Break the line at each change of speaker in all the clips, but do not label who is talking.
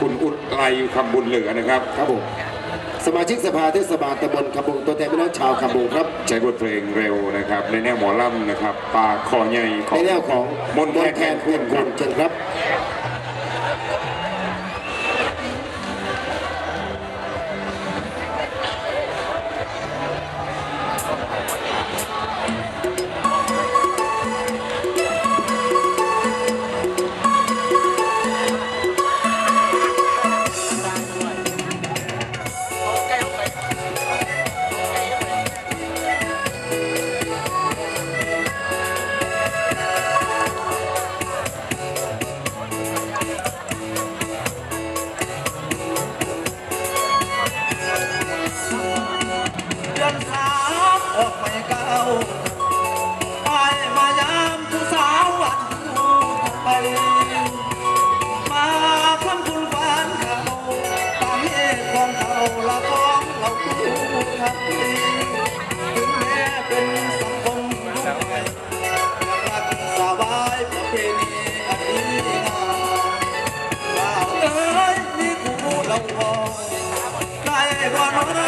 คุณอุดไลคำบุญเหลือนะครับ
ครับผมสมาชิกสภาเทศบาลตำบลคำบงตัวแทนพี่น้องชาวคำบงครับ
ใช้บทเพลงเร็วนะครับ ในแนวหมอลำนะครับปลาคอใหญ่ขอ
ใน
ง
แนวของ
มนต์แคนคุณ
คุณเชิญครับ
ไปมายามทุกสาววันคู่ไปมาคำคุณแฟนเขาตามเหตุของเขาละของเราคู่ทักทีถึงแม้เป็นสังคมยุคใหม่รักสบายประเพณีอันดีงามว่าเอ้ยนี่คู่เราพอใครก็นอต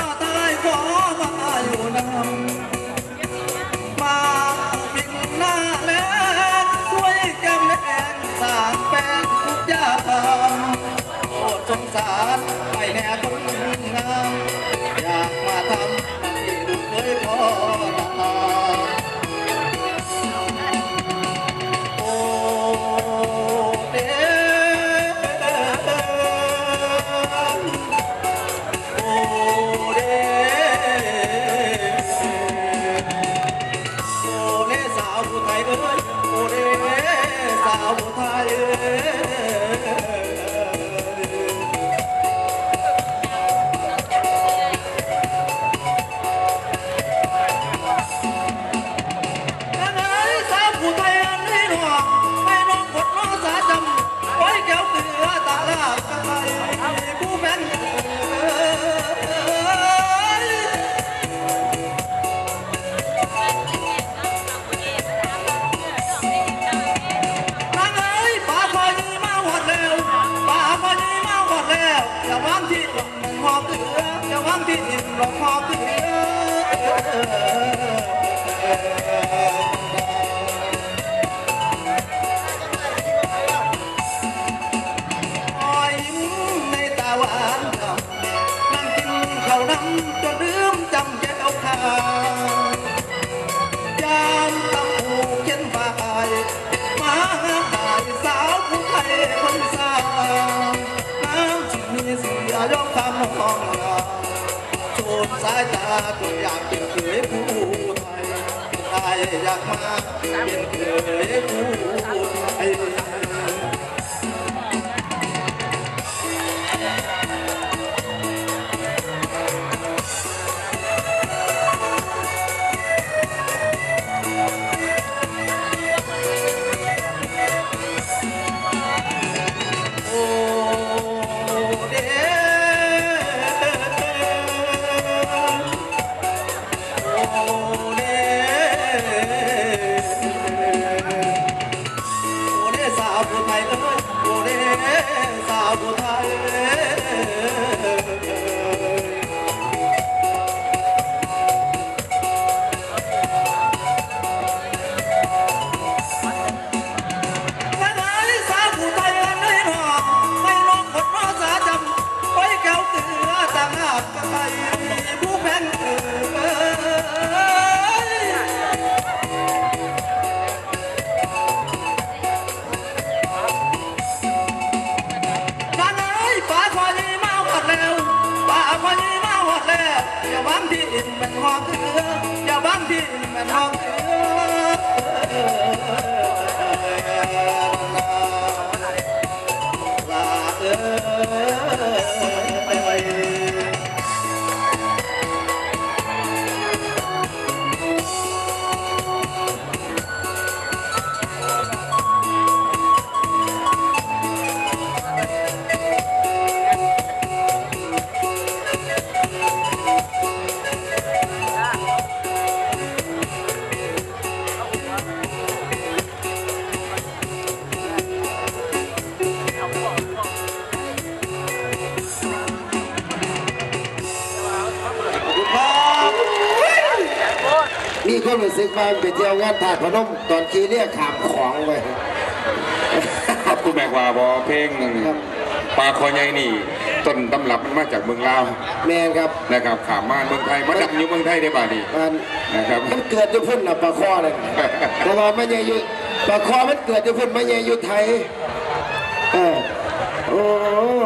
อ สายตาตัวอยากเป็นเคยผู้ไทยไทยอยากมาเป็นเคยผู้ไทย อ ความ
รู้สึกว่าไปเที่ยวงานถาดพนมตอนขี่เรียกขามของไป
ครับคุณแม่ว่าบอเพลง
ครับ
ปลาคอใหญ่นี่ต้นตำรับมันมาจากเมืองลาว
แมนครับ
นะครับขามมาเมืองไทยมาดังอยู่เมืองไทยได้บ่านี่
มัน
นะครับ
มันเกิดจะพุ่นนะปลาคอเลยแต่ว่ามันยังอยู่ปลาคอมันเกิดจะพุ่นมันยังอยู่ไทยเออโอ้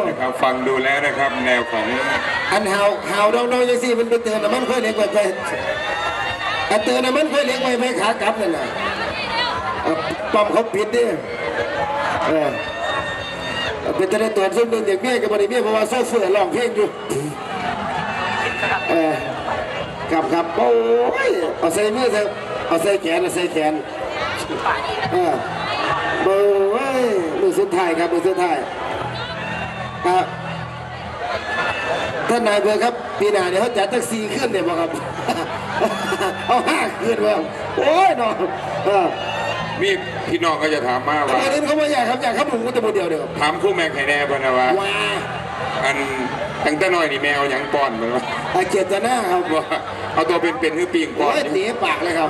นะครับฟังดูแล้วนะครับแนวของ
อันหาวหาวดองๆยังสิมันไปเตือนน้ำมันค่อยเล็กไปไป อันเตือนน้ำมันเคยเล็กไปไปขากลับนั่นะเอาปั๊มเขาปิดดิเออเป็นแต่ในตัวซึ่งเด็กเมียกับบริเมียเพราะว่าโซ่เฟื่อร้องเพลงอยู่เออครับครับโอ้ยเอาใส่เมือเถอะเอาใส่แขนเอาใส่แขนเออโอ้ยมือสุดท้ายครับมือสุดท้ายครับ ท่านนายเบอร์ครับปีหน้าเนี่ยเขาจัดตั้งสี่ขึ้นเนี่ยบอกครับเอาห้าขึ้นว่าโอ้ยน้องเออ
มีพี่น้องก็จะถามมา
ทำ
ว่า
ไมถึงเขาไม่อยากครับอยากครับหมูแต่โมเดียวเดียวครับ
ถามคู่แม่ไข่แน่พะนะว่า
ว้า
อันตั้งแต่น้อยนี่แมวหยังป้อนมันวะ
อาเจตนาครับ
ว่าเอาตัวเป็นๆคือปีงป้
โอ้
อน
ยเตะปากเลยครับ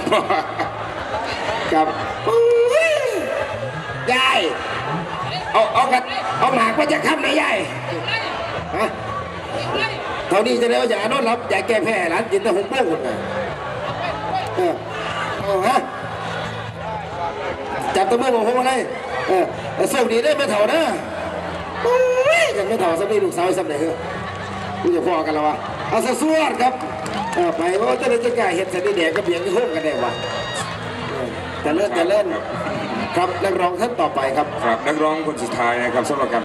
ครับโอ้ยยายเอาเอากันเอาหมากมาจะค้ำนะยายฮะ เท่านี้จะได้ว่าอย่านอนหลับอย่าแก้แพ้ร้านกินแต่หกโมงหมดเลยเออเอาฮะจับตัวมือของผมมาเลยเออแต่ส่งดีได้ไม่เถ่านะโอ้ยยังไม่เถ่าสักทีลูกสาวสักไหนเหรอกูจะพอกันแล้ววะเอาสะสวดครับเออไปเพราะว่าจะได้จะกล้าเห็ดสันนิแดงก็เบียงที่ห้มกันได้วะแต่เล่นแต่เล่นครับนักร้องท่านต่อไปครับ
ครับนักร้องคนสุดท้ายนะครับสำหรับการ